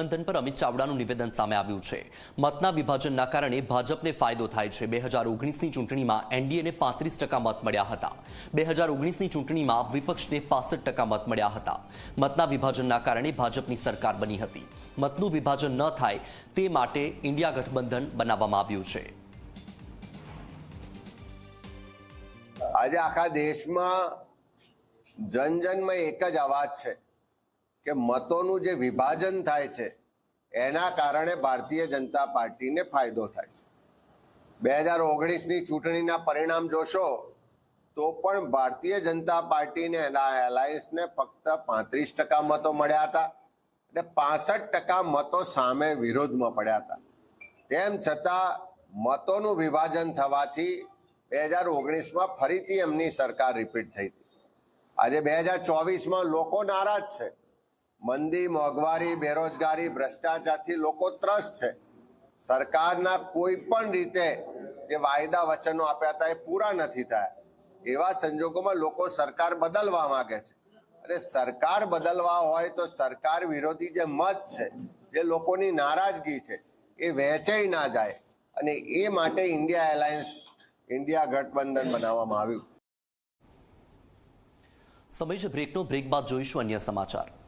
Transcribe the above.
ગઠબંધન પર અમિત ચાવડાનું નિવેદન સામે આવ્યું છે. મતના વિભાજનના કારણે ભાજપને ફાયદો થાય છે. બે હજાર ઓગણીસની ચૂંટણીમાં એનડીએને પાંત્રીસ ટકા મત મળ્યા હતા. બે હજાર ઓગણીસની ચૂંટણીમાં વિપક્ષને પાસઠ ટકા મત મળ્યા હતા. મતના વિભાજનના કારણે ભાજપની સરકાર બની હતી. મતનું વિભાજન ન થાય તે માટે ઇન્ડિયા ગઠબંધન બનાવવામાં આવ્યું છે. આજે આખા દેશમાં જન જનમાં એક જ અવાજ છે. કે મતોનું જે વિભાજન થાય છે, એના કારણે ભારતીય જનતા પાર્ટીને ફાયદો થાય છે. બે હજાર ઓગણીસની ચૂંટણીના પરિણામ જોશો, તો પણ ભારતીય જનતા પાર્ટીને એના એલાયન્સને ફક્ત પાંત્રીસ ટકા મતો મળ્યા હતા અને પાસઠ ટકા મતો સામે વિરોધમાં પડ્યા હતા. તેમ છતાં, મતોનું વિભાજન થવાથી બે હજાર ઓગણીસમાં ફરીથી એમની સરકાર રિપીટ થઈ હતી. આજે બે હજાર ચોવીસમાં લોકો નારાજ છે. મંદી, મોંઘવારી, બેરોજગારી, ભ્રષ્ટાચારથી લોકો ત્રસ્ત છે. સરકારના કોઈ પણ રીતે જે વાયદા વચનો આપ્યા હતા એ પૂરા નથી થયા. એવા સંજોગોમાં લોકો સરકાર બદલવા માંગે છે. અને સરકાર બદલવા હોય તો સરકાર વિરોધી જે મત છે, જે લોકોની નારાજગી છે, એ વહેંચાઈ ના જાય. અને એ માટે ઇન્ડિયા એલાયન્સ ઇન્ડિયા ગઠબંધન બનાવવામાં આવ્યું. સમય છે બ્રેકનો. બ્રેક બાદ જોઈશું અન્ય સમાચાર.